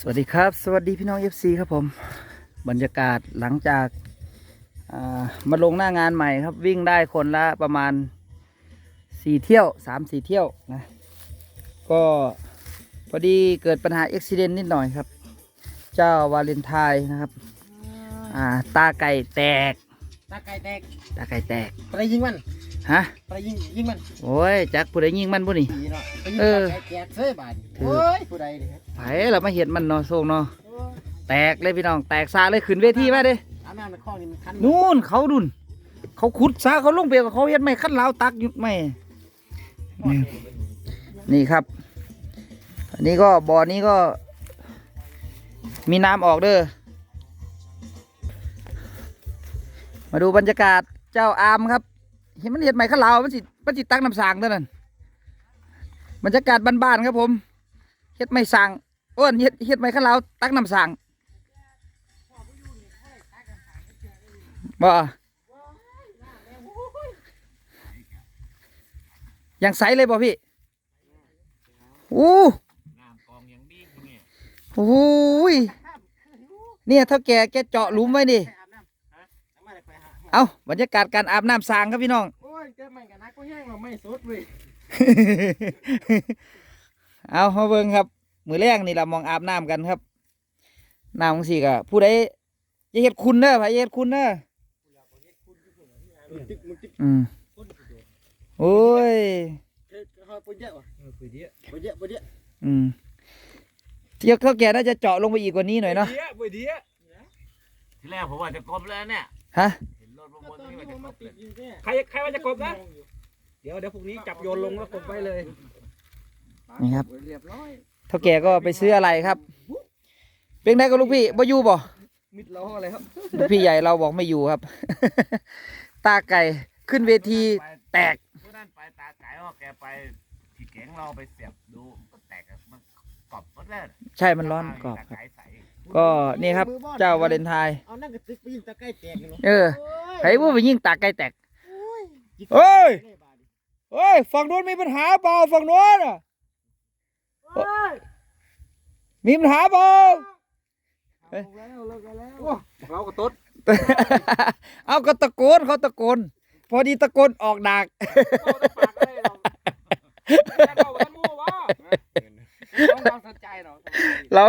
สวัสดีครับ สวัสดีพี่น้อง FC ครับผม บรรยากาศหลังจากอ่ามาลงหน้างานใหม่ครับ วิ่งได้คนละประมาณสี่เที่ยวสามสี่เที่ยวนะ ก็พอดีเกิดปัญหาอุบิเหตุนิดหน่อยครับ เจ้าวาเลนไทน์นะครับอ่าตาไก่แตก ตาไก่แตก ตาไก่แตก ไปยิงมัน ฮะไปยิงยิงมันโอ้ยจักผู้ใดยิงมันบุนี่ ดีเนาะไปยิงเออตาไก่แตกเส้ยบาดนี่โอ้ยผู้ใดนี่ครับไผเรามาเห็นมันเนาะโซงเนาะโอ้ยแตกเลยพี่น้องแตกซาเลยขึ้นเวทีมาเด้อาบน้ำในคลองนี่มันคันนู่นเขาดุนเขาขุดซาเขาลงเปียกเขาเฮ็ดไม่ขั้นลาวตักหยุดไม่นี่นี่ครับ อันนี้ก็บ่อนี้ก็ มีน้ำออกเด้อ มาดูบรรยากาศเจ้าอามครับ เห็นมันเห็ดใหม่ขั้นลาวมันสิมันสิตักน้ำสางเท่านั้นบรรยากาศบ้านๆครับผมเฮ็ดไม่สางอ้วนเฮ็ดเฮ็ดใหม่ขั้นลาวตักน้ำสางบ่ยังใสเลยบ่พี่อู้น้ำกองอย่างดีคุณเนี่ยโอ้ยเนี่ยเท่าแก่แกเจาะหลุมไว้ดิ เลยไปหาเอาบรรยากาศการอาบน้ำสางครับพี่น้อง โอ้ยเจอมันกันนักก็แห้งเราไม่สดเว้ยเอามาเบิ่งครับ มือแรกนี่เรามองอาบน้ำกันครับน้ำของสี่กะผู้ใดอย่าเฮ็ดคุณเด้อไผอย่าเฮ็ดคุณเด้อมึงจิ๊กมึงจิ๊กอืมโอ้ยเฮ้ยเขาไปเยอะวะเออปุ๋ยเดียไปเยอะไปเยอะอืมเที่ยวเขาแก่น่าจะเจาะลงไปอีกกว่านี้หน่อยเนาะปุ๋ยเดียที่แรกผมว่าจะกบแล้วเนี่ยฮะเห็นรถประ ก็ตอนนี้ผมมาติดอยู่เนี่ยใครใครว่าจะกบนะ เดี๋ยวเดี๋ยวพวกนี้จับโยนลงแล้วกบไว้เลย นี่ครับ เรียบร้อยเท่าแก่ก็ไปซื้ออะไรครับ เป็นไงกับลูกพี่บ่อยู่บ่ มิดล้ออะไรครับลูกพี่ใหญ่เราบอกไม่อยู่ครับ ตาไก่ขึ้นเวทีแตก ผู้นั้นไปตาไก่ว่าแกไปผีแกงเราไปเสียบดูก็แตกอะมันกรอบหมดเลยใช่มันร้อนกรอบครับ ไก่ใส ก็นี่ครับ เจ้าวาเลนไทน์เอานั่งกระติกไปยิงตาไก่แตกกันเนาะเออโอ้ยใครพูดไปยิ่งตาไก่แตกโอ้ยเฮ้ยเฮ้ยฝั่งโน้นมีปัญหาเปล่าฝั่งโน้นอะโอ้ยมีปัญหาเปล่าเอาแล้วเลิกกันแล้วเราก็ต๊ดเอาก็ตะโกนเขาตะโกน พอดีตะโกนออกดักเราได้ปากอะไรเราแค่เข้าไปมั่ววะต้องความสนใจเนาะเรา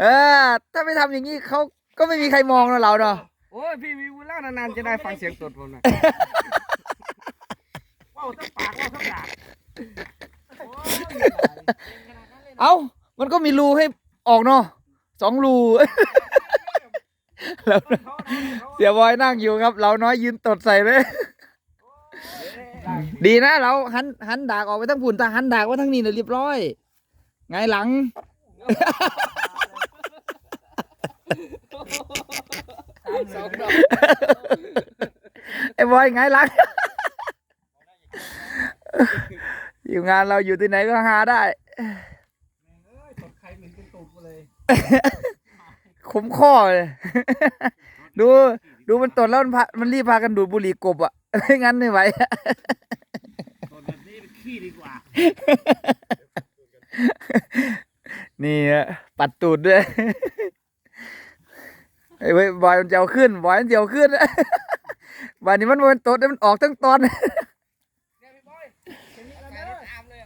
เออถ้า ไม่ทำอย่างนี้เขาก็ไม่มีใครมองนะเราเนาะโอ้ยพี่วิวแล้วนานๆจะได้ฟังเสียงตดผมนะว้าวทั้งปากว้าวทั้งดาบเอ้ามันก็มีรูให้ออกเนาะสองรูแล้วเสียบอยนั่งอยู่ครับ เราน้อยยืนตดใส่เลย ดีนะเราหันหันดากออกไปทั้งฝุ่นแต่หันดากไว่าทั้งนี้เนี่ยเรียบร้อยไงายหลัง สองดอกไอ้บอยไงายหลัง อยู่งานเราอยู่ที่ไหนก็หาได้ใครเหม็นเป็นตูดเลยขมข้อเลย ดูดูมันตดแล้วมันพามันรีบพากันดูดบุหรี่กบอะ ไม่งั้นไม่ไหวตอนแบบนี้ขี้ดีกว่า นี่อะปัดตูดด้วยไอ้ เว้ยบอยมันจะเอาขึ้นบอยมันจะเอาขึ้นวันนี้มันมันตดมันออกทั้งตอนเนี่ยพี่บอยแค่นี้แล้วเด้อตามเลย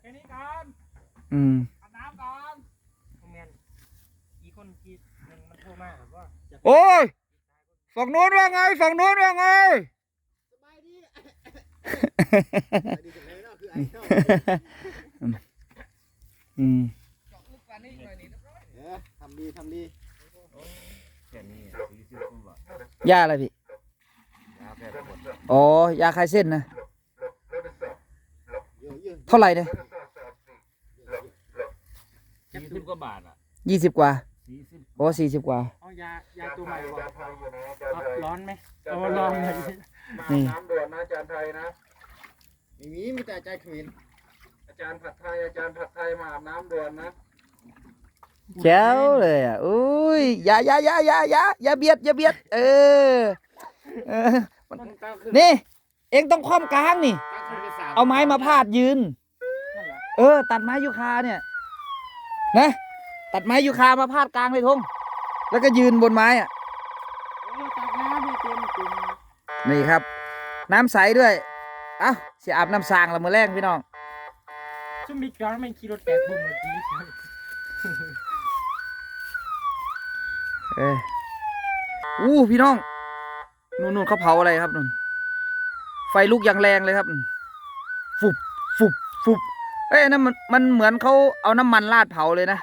แค่นี้ก่อนอืมอาบน้ำก่อนแมนกี่คนกี่หนึ่งมันโทรมาแบบว่าโอ้ยฝั่งโน้นว่าไงฝั่งโน้นว่าไงสบายดีสบายดีจังเลยเนาะคือไอ้เจ้าอืมลูกปลานี่หน่อยนี่เรียบร้อยเออทำดีทำดี แค่นี้สี่สิบคุณบอกยาอะไรพี่ยาแก้ปวดอ๋อยาคลายเส้นนะเยอะเยอะเท่าไหร่เนี่ยสี่สิบกว่าบาทอะยี่สิบกว่าสี่สิบโอ้สี่สิบกว่าเอายายาตัวใหม่บอกเอาร้อนไหมเอาลองหน่อยสินี่น้ำด่วนนะอาจารย์ไทยนะไม่มีมีแต่ใจขวินอาจารย์ผัดไทยอาจารย์ผัดไทยมาอาบน้ำด่วนนะ แจ๋วเลยอะอุ้ยอย่าอย่าอย่าอย่าอย่าอย่าเบียดอย่าเบียด เออเออต้องก้าวขึ้นนี่ เองต้องคว่ำกลางนี่ก้าวขึ้นไปสามเอาไม้มาพาดยืนนั่นเหรอเออ ตัดไม้ยูคาเนี่ย นะ ตัดไม้ยูคามาพาดกลางเลยทงแล้วก็ยืนบนไม้อะโอ้ตักน้ำให้เต็มตุ่มนี่ครับ น้ำใสด้วยเอ้าเสียอาบน้ำสางละมือแรงพี่น้องซุ่มมีการไม่ขี่รถแตกบุ้มเมื่อกี้ เอออู้พี่น้องนู่นนู่นเขาเผาอะไรครับนู่นไฟลุกอย่างแรงเลยครับฟุบฟุบฟุบเอ้ยนั่นมันมันเหมือนเขาเอาน้ำมันราดเผาเลยนะ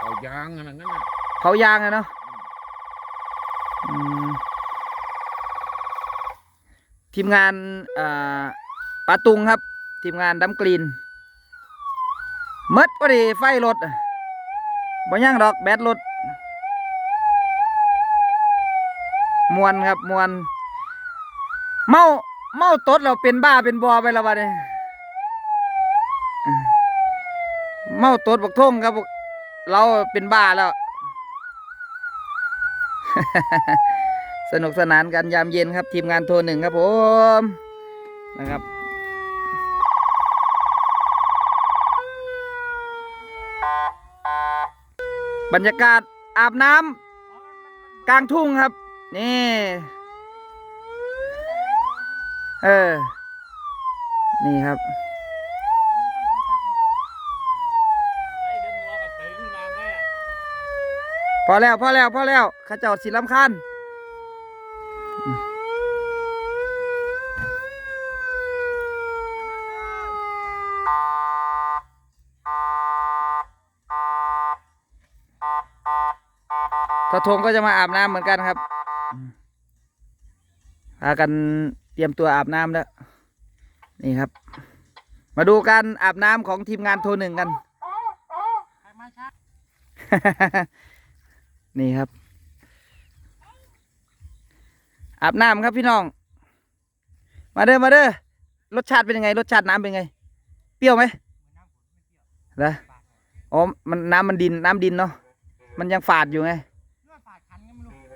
เอายางอะไรนั่นน่ะเผายางอะเนาะทีมงานอ่าตุงครับ ทีมงานดัมกรีน มดพอดีไฟรถบ่ย่างดอกแบตรถมวนครับมวนเมาเมาตดเราเป็นบ้าเป็นบอไปแล้ววะเนี่ยเมาตดบักท่งครับเราเป็นบ้าแล้ว สนุกสนานกันยามเย็นครับ ทีมงานโทรหนึ่งครับผมนะครับ บรรยากาศอาบน้ำกลางทุ่งครับ นี่ เออ นี่ครับไอ้เดินงัวกับตึงมาแม่พอแล้ว พอแล้ว พอแล้วข้าเจ้าสิลำคัน ทอทงก็จะมาอาบน้ำเหมือนกันครับอืมพากันเตรียมตัวอาบน้ำแล้วนี่ครับ มาดูการอาบน้ำของทีมงานโทรหนึ่งกันใครมาช้านี่ครับ อาบน้ำครับพี่น้อง มาเด้อมาเด้อรสชาติเป็นยังไง รสชาติน้ำเป็นไง เปรี้ยวไหมเหรออ๋อมันน้ำมันดินน้ำดินเนาะมันยังฝาดอยู่ไง เลือดฝาดคันก็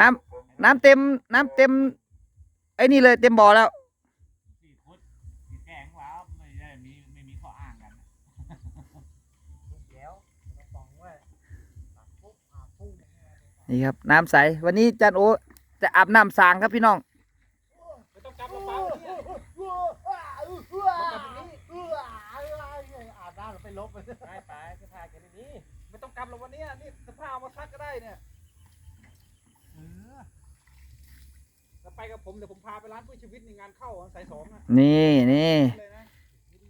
น้ำน้ำเต็ม น้ำเต็ม ไอ้นี่เลยเต็มบ่อแล้วสี่ฟุตสี่แกงว้าวไม่ได้มีไม่มีข้ออ้างกันเดี๋ยวกระป๋องไว้ตัดปุ๊บอาบปุ๊บนี่ครับ น้ำใส วันนี้จันโอจะอาบน้ำสางครับพี่น้องไม่ต้องกลับลงมาเนี่ยอาบน้ำเราไปลบไปไปไปจะถ่ายกันในนี้ไม่ต้องกลับลงวันนี้นี่สภาพเอามาซักก็ได้เนี่ยเออแล้ว ไปกับผมเดี๋ยวผมพาไปร้านเพื่อชีวิตในงานเข้าอะสายสองอะนี่นี่เลยนะ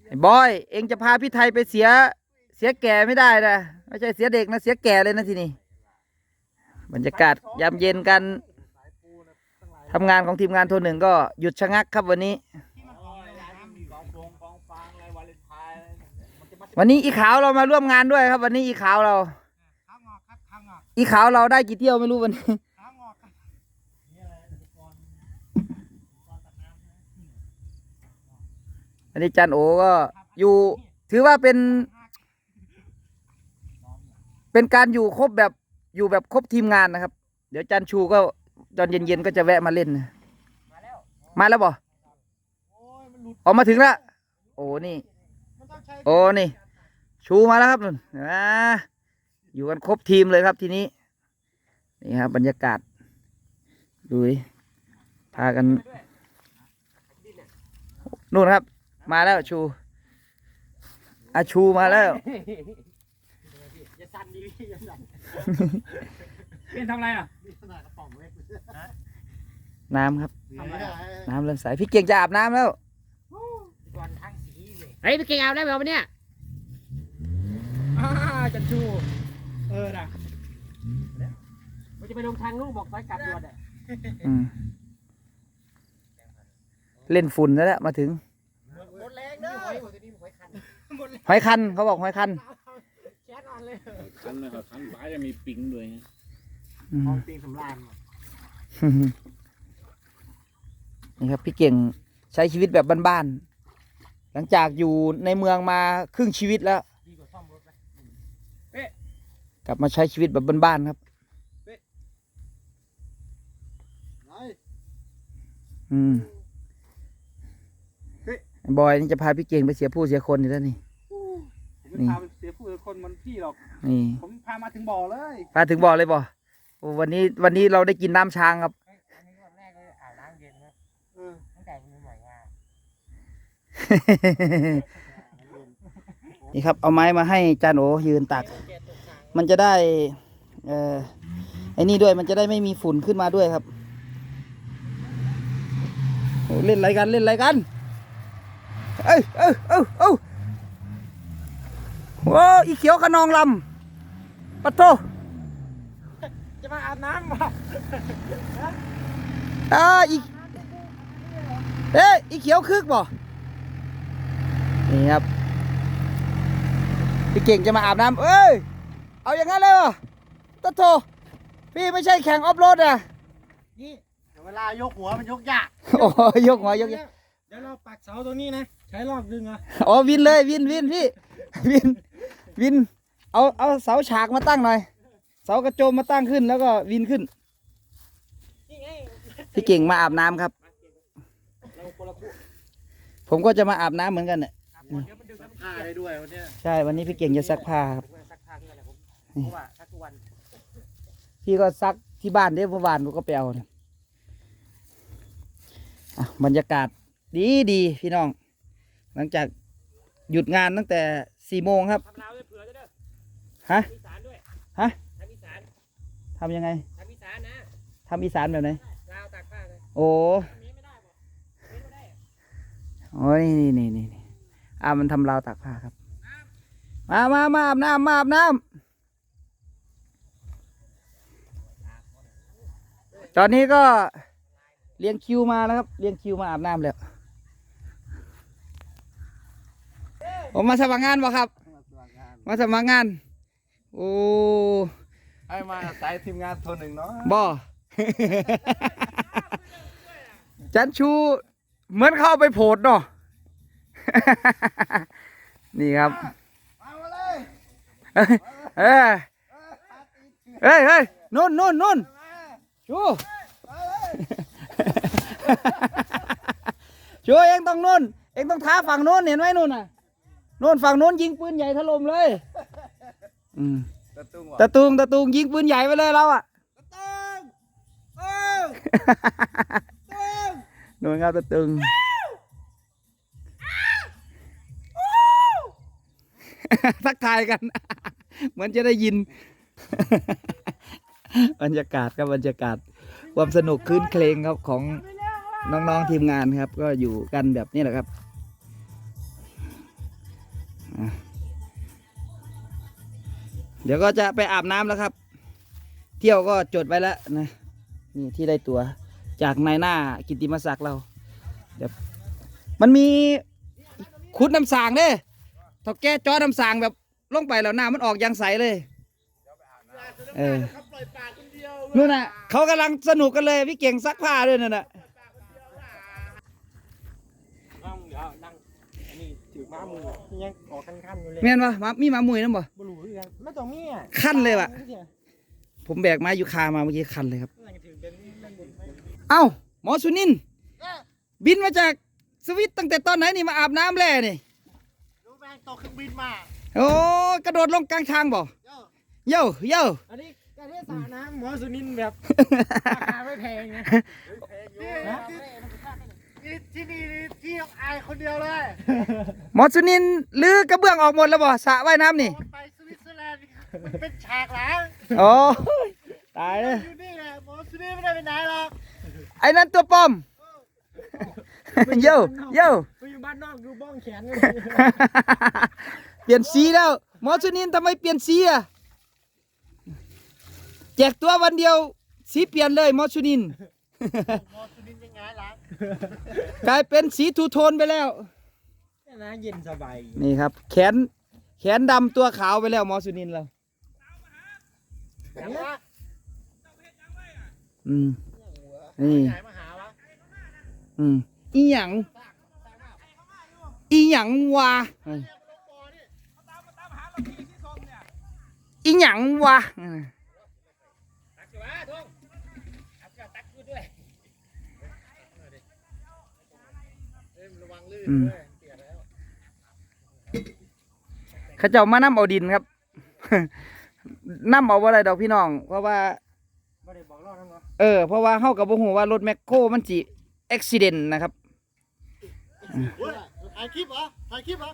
ไอ้บอย เองจะพาพี่ไทยไปเสีย เสียแก่ไม่ได้นะไม่ใช่เสียเด็กนะ เสียแก่เลยนะทีนี้บรรยากาศยามเย็นกันสายปูนะตั้งหลายทำงานของทีมงานโทรหนึ่งก็หยุดชะงักครับวันนี้ ที่มันโอ้ออกยในร้านน้ำมีกองฟงกองฟางอะไรวาเลนไทน์อะไรเนี่ยมันจะมาวันนี้อีขาวเรามาร่วมงานด้วยครับ วันนี้อีขาวเรา ข้างงอกครับข้างงอกอีขาวเราได้กี่เที่ยวไม่รู้วันนี้ ข้างงอกครับนี่อะไรอุปกรณ์อุปกรณ์ตัดน้ำนะ วันนี้จันโอก็อยู่ถือว่าเป็น เป็นการอยู่ครบแบบอยู่แบบครบทีมงานนะครับ เดี๋ยวจันชูก็ตอนเย็นๆก็จะแวะมาเล่นนะมาแล้วมาแล้วบ่โอ้ยมันหลุดออกมาถึงแล้วโอ้นี่มันต้องใช้โอ้นี่ ชูมาแล้วครับนุ่นอ่าอยู่กันครบทีมเลยครับทีนี้ นี่ครับบรรยากาศดูดิพากันนู่นครับ มาแล้วชูอาชูมาแล้วอย่าสั่นดิอย่าสั่นเป็นทำอะไรอะนี่ขนาดกระป๋องเล็กน้ำครับทำอะไรอะน้ำเริ่มใสพี่เก่งจะอาบน้ำแล้วก่อนทั้งสีเลยเฮ้ยพี่เก่งเอาได้ไหมวันเนี้ยอ่าจันชู เออนะมันจะไปลงทางลูกบอกไปกลับด่วนอะอืมเล่นฝุ่นแล้วแหละมาถึง หมดแรงเด้อ หอยคันเขาบอกหอยคันแก๊สออนเลยคันนะครับคันป้าจะมีปิงด้วยนะอืม ของปิงสำราญว่ะนี่ครับ พี่เก่งใช้ชีวิตแบบบ้านๆ หลังจากอยู่ในเมืองมาครึ่งชีวิตแล้ว ดีกว่าซ่อมรถไหมกลับมาใช้ชีวิตแบบบ้านๆครับ ไหนอืมไอ้บอยนี่จะพาพี่เก่งไปเสียผู้เสียคนอยู่แล้วนี่ ผมไม่พาไปเสียผู้เสียคนมันพี่หรอกนี่ผมพามาถึงบ่อเลยพาถึงบ่อเลยบ่โอ้วันนี้วันนี้เราได้กินน้ำช้างครับอันนี้วันแรกเลยอาบน้ำเย็นนะเออตั้งแต่วันนี้ใหม่มานี่ครับ เอาไม้มาให้จานโอยืนตัก มันจะได้ เอ่อไอ้นี่ด้วยมันจะได้ไม่มีฝุ่นขึ้นมาด้วยครับโอ้เล่นอะไรกันเล่นอะไรกัน เอ้ยเอ้ยเอ้ยเอ้ย โอ้อีเขียวขนองลำปะโตจะมาอาบน้ำว่ะอ่าอีเอ้ยอีเขียวคึกบ่นี่ครับพี่เก่งจะมาอาบน้ำเอ้ยเอาอย่างนั้นเลยเหรอตะโถพี่ไม่ใช่แข่งออฟโรดอะนี่เดี๋ยวเวลายกหัวมันยกยากโอ้ยยกหัวยกยกเดี๋ยวเราปักเสาตรงนี้นะ ใช้รอบดึงอะอ๋อวินเลยวินวินพี่ วินวิน เอาเอาเสาฉากมาตั้งหน่อย เสากระโจมมาตั้งขึ้นแล้วก็วินขึ้นนี่ไงพี่เก่งมาอาบน้ำครับเราคนละคู่ผมก็จะมาอาบน้ำเหมือนกันเนี่ยเดี๋ยวมันดึงผ้าได้ด้วยวันเนี้ยใช่วันนี้พี่เก่งจะซักผ้าครับผมซักผ้าที่อะไรผมเพราะว่าซักทุกวันพี่ก็ซักที่บ้านเด้เมื่อวานผมก็ไปเอาเนี่ยอะบรรยากาศดีดีพี่น้อง หลังจากหยุดงานตั้งแต่สี่โมงครับทำลาวด้วยเผื่อด้วยเด้อฮะทำอีสานด้วยฮะทำอีสานทำยังไงทำอีสานนะทำอีสานแบบไหนลาวตากผ้าเลยโอ้อันนี้ไม่ได้ป่ะไม่ได้อะโอ้ยนี่นี่นี่นี่อ่ามันทำราวตากผ้าครับ มามามาอาบน้ำมาอาบน้ำตอนนี้ก็เรียงคิวมาแล้วครับเรียงคิวมาอาบน้ำแล้ว ผมมาสมัครงานบ่ครับ มาสมัครงาน โอ้ให้มาสายทีมงานทนหนึ่งเนาะบ่จันชูเหมือนเข้าไปโผดเนาะนี่ครับมาเลยเอ้ยเฮ้ยเฮ้ยนู่นนู่นนู่นชูชูเองต้องนู่นเองต้องท้าฝั่งนู้นเห็นไหมนู่นน่ะ นู่นฝั่งนู้นยิงปืนใหญ่ถล่มเลย อืมตะตุ้งตะตุงตะตุงยิงปืนใหญ่ไปเลยเราอะต้องต้องนู่นครับตะตุง ทักทายกัน เหมือนจะได้ยิน บรรยากาศครับบรรยากาศ ความสนุกคืนเคลงครับของน้องๆทีมงานครับ ก็อยู่กันแบบนี้แหละครับอะ เดี๋ยวก็จะไปอาบน้ำแล้วครับ เที่ยวก็จดไว้แล้วนะนี่ที่ได้ตัวจากนายหน้ากิติมศักดิ์เราเดี๋ยวมันมีคุดน้ำสางเด้ถ้าแก้จอน้ำสางแบบลงไปแล้วหน้ามันออกยางใสเลยเออนู่นน่ะเขากำลังสนุกกันเลยพี่เก่งซักผ้าด้วยนั่นน่ะ นั่งเดี๋ยวนั่งอันนี้ถือ ม้ามือยังออกขั้นๆอยู่เลยแม่นวะมามีหมามุยนั่นบ่บลูคือกันไม่ต้องมีอะขั้นเลยว่ะ ผมแบกไม้ยูคามาเมื่อกี้คันเลยครับนั่งถือเป็นนั่งบนเอ้าหมอสุนินบินมาจากสวิตตั้งแต่ตอนไหนนี่มาอาบน้ำแล่นี่ รู้แม่งตกเครื่องบินมาโอ้กระโดดลงกลางทางบ่เจ้าเย้าเย้าอันนี้การเล่นสระน้ำหมอสุนินแบบราคาไม่แพงนะแพงอยู่นะที่ที่นี่ที่อายคนเดียวเลยหมอสุนินลือกระเบื้องออกหมดแล้วบ่สระว่ายน้ำนี่ไปสวิตเซอร์แลนด์มันเป็นฉากหลังโอ้ตายเลยอยู่นี่แหละหมอสุนินไม่ได้ไปไหนหรอกไอ้นั่นตัวปลอมเย้าเย้าไปอยู่บ้านนอกดูบ้องแขนกันเปลี่ยนสีแล้วหมอสุนินทำไมเปลี่ยนสีอะแจกตัววันเดียวสีเปลี่ยนเลยหมอสุนินหมอสุนินยังไงหลัง กลายเป็นสีทูโทนไปแล้ว นะเย็นสบายนี่ครับ แขน แขนดำตัวขาวไปแล้วหมอสุนินทร์เราอย่างว่าอืมนี่ใหญ่มาหาวะอืมอีหยังอีหยังวะอีหยังวะอืม ตักสิวะทงตักสิวะตักกูด้วย เอ้ยระวังลื่น อืมด้วยเสียแล้วเขาเจ้ามานํเอาดินครับ นํเอาบ่ได้ดอกพี่น้อง เพราะว่าไม่ได้บอกรอดนะเนาะเออ เพราะว่าเฮากับบ่ฮู้ว่ารถแมคโครมันสิอุบิเหตุนะครับถ่ายคลิปเหรอถ่ายคลิปเหรอ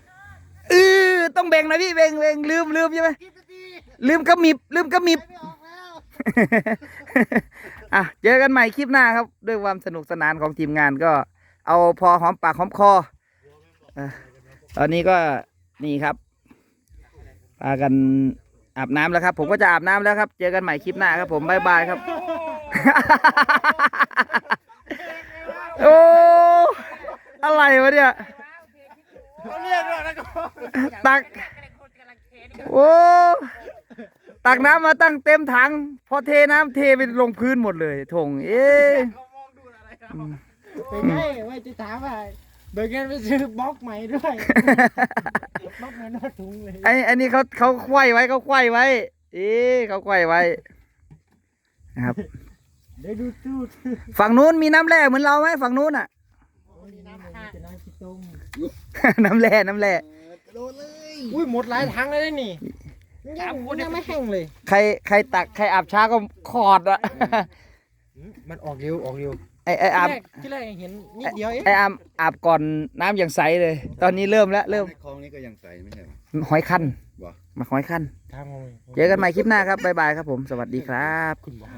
เออต้องแบ่งนะพี่แบ่งแบ่งลืมลืมใช่ไหมคลิปดีลืมกระมิบลืมกระมิบ ไม่ออกแล้ว อะเจอกันใหม่คลิปหน้าครับ ด้วยความสนุกสนานของทีมงานก็เอาพอหอมปากหอมคอ อะตอนนี้ก็นี่ครับพากันอาบน้ำแล้วครับ ผมก็จะอาบน้ำแล้วครับ เจอกันใหม่คลิปหน้าครับ ผมบายบายครับ โอ้อะไรวะเนี่ยเขาเรียกด้วยนะก็ตักโอ้ตักน้ำมาตั้งเต็มถัง พอเทน้ำเทไปลงพื้นหมดเลยถงเอ๊ะเขามองดูอะไรครับเป็นไงว่าจะถามว่า เบิกเงินไปซื้อบล็อกใหม่ด้วยบล็อกเงินนอถุงเลยไอ้ไอันนี้เขาเขาไขว้ไว้เขาไขว้ไว้เอ๊ะเขาไขว้ไว้นะครับเดี๋ยวดูตู้ฝั่งนู้นมีน้ำแร่เหมือนเราไหมฝั่งนู้นอะมีน้ำค่ะจะน้ำขี้ต้มน้ำแร่น้ำแร่อุ้ยหมดหลายถังเลยนะนี่ยังยังไม่แห้งเลย ใครใครตักใครอาบช้าก็ขอดอะมันออกเร็วออกเร็ว ไอไออาบที่แรกยังเห็นนิดเดียวเองไออาบอาบก่อนน้ำอย่างใสเลย ตอนนี้เริ่มแล้วเริ่มในคลองนี้ก็ยังใสไม่ใช่เหรอ หอยคันบ่ มาหอยคันทางมองเจอกันใหม่คลิปหน้าครับบ๊ายบายครับผมสวัสดีครับ คุณบอก